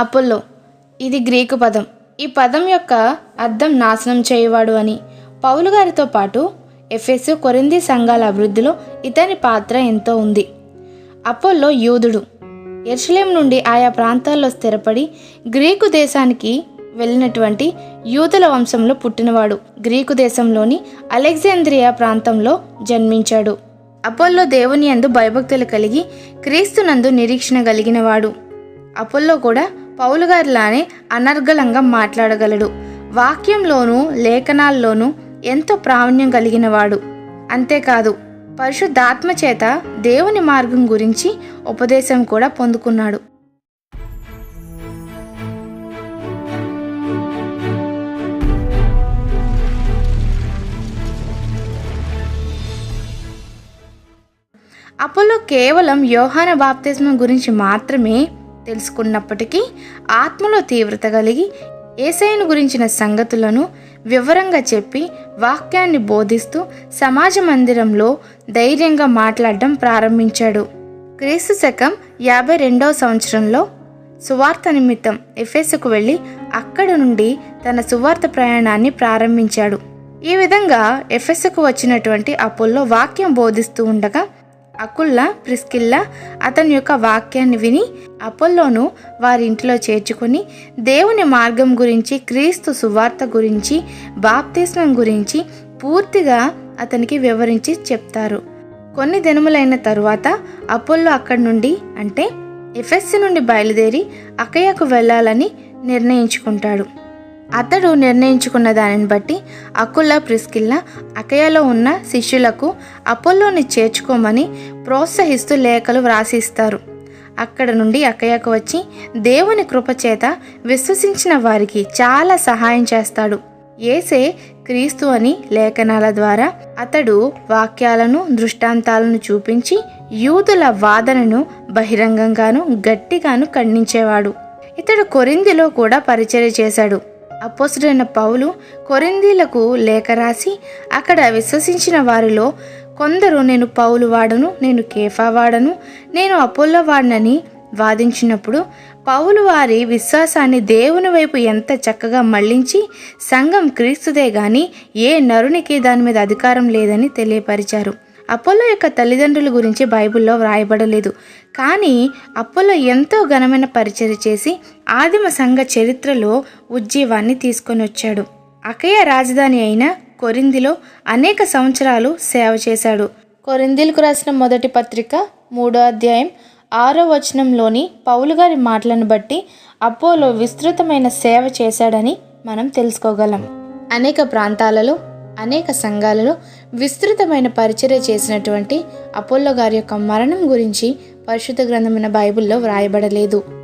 అపోల్లో. ఇది గ్రీకు పదం. ఈ పదం యొక్క అర్థం నాశనం చేయవాడు అని. పౌలు గారితో పాటు ఎఫెస్ కొరింది సంఘాల అభివృద్ధిలో ఇతని పాత్ర ఎంతో ఉంది. అపోల్లో యూదుడు. ఎర్షలేం నుండి ఆయా ప్రాంతాల్లో స్థిరపడి గ్రీకు దేశానికి వెళ్ళినటువంటి యూదుల వంశంలో పుట్టినవాడు. గ్రీకు దేశంలోని అలెగ్జాంద్రియా ప్రాంతంలో జన్మించాడు. అపోల్లో దేవుని యందు భయభక్తులు కలిగి క్రీస్తునందు నిరీక్షణ కలిగినవాడు. అపోల్లో కూడా పౌలు గారిలానే అనర్గళంగా మాట్లాడగలడు. వాక్యంలోనూ లేఖనాల్లోనూ ఎంతో ప్రావీణ్యం కలిగినవాడు. అంతేకాదు పరిశుద్ధాత్మ చేత దేవుని మార్గం గురించి ఉపదేశం కూడా పొందుకున్నాడు. అపోలో కేవలం యోహాన బాప్తిజం గురించి మాత్రమే తెలుసుకున్నప్పటికీ ఆత్మలో తీవ్రత కలిగి ఏసైను గురించిన సంగతులను వివరంగా చెప్పి వాక్యాన్ని బోధిస్తూ సమాజ మందిరంలో ధైర్యంగా మాట్లాడడం ప్రారంభించాడు. క్రీస్తు శకం యాభై రెండవ సంవత్సరంలో సువార్త నిమిత్తం ఎఫెస్కు వెళ్ళి అక్కడ నుండి తన సువార్త ప్రయాణాన్ని ప్రారంభించాడు. ఈ విధంగా ఎఫెస్కు వచ్చినటువంటి అపోల్లో వాక్యం బోధిస్తూ ఉండగా అకుల్లా ప్రిస్కిల్లా అతని యొక్క వాక్యాన్ని విని అపోల్లోను వారి ఇంటిలో చేర్చుకొని దేవుని మార్గం గురించి క్రీస్తు సువార్త గురించి బాప్తిస్మం గురించి పూర్తిగా అతనికి వివరించి చెప్తారు. కొన్ని దినములైన తరువాత అపోల్లో అక్కడి నుండి అంటే ఎఫ్ఎస్సి నుండి బయలుదేరి అకయ్యకు వెళ్ళాలని నిర్ణయించుకుంటాడు. అతడు నిర్ణయించుకున్న దానిని బట్టి అకుల ప్రిస్కిల్లా అకయలో ఉన్న శిష్యులకు అపోల్లోని చేర్చుకోమని ప్రోత్సహిస్తూ లేఖలు వ్రాసిస్తారు. అక్కడ నుండి అకయకు వచ్చి దేవుని కృపచేత విశ్వసించిన వారికి చాలా సహాయం చేస్తాడు. ఏసే క్రీస్తు అని లేఖనాల ద్వారా అతడు వాక్యాలను దృష్టాంతాలను చూపించి యూదుల వాదనను బహిరంగంగాను గట్టిగాను ఖండించేవాడు. ఇతడు కొరిందిలో కూడా పరిచర్య చేశాడు. అపోసుడైన పౌలు కొరిందీలకు లేఖ రాసి అక్కడ విశ్వసించిన వారిలో కొందరు నేను పౌలు వాడను నేను కేఫా వాడను నేను అపోల్లో వాడనని వాదించినప్పుడు పౌలు వారి విశ్వాసాన్ని దేవుని వైపు ఎంత చక్కగా మళ్ళించి సంఘం క్రీస్తుదే గాని ఏ నరునికి దాని మీద అధికారం లేదని తెలియపరిచారు. అపోలో యొక్క తల్లిదండ్రుల గురించి బైబిల్లో వ్రాయబడలేదు. కానీ అపోలో ఎంతో ఘనమైన పరిచయం చేసి ఆదిమ సంఘ చరిత్రలో ఉజ్జీవాన్ని తీసుకొని వచ్చాడు. అకయ రాజధాని అయిన కొరిందిలో అనేక సంవత్సరాలు సేవ చేశాడు. కొరిందిలకు రాసిన మొదటి పత్రిక మూడో అధ్యాయం ఆరో వచనంలోని పౌలు గారి మాటలను బట్టి అపోలో విస్తృతమైన సేవ చేశాడని మనం తెలుసుకోగలం. అనేక ప్రాంతాలలో అనేక సంఘాలలో విస్తృతమైన పరిచర్య చేసినటువంటి అపోల్లో గారి యొక్క మరణం గురించి పరిశుద్ధ గ్రంథమైన బైబిల్లో వ్రాయబడలేదు.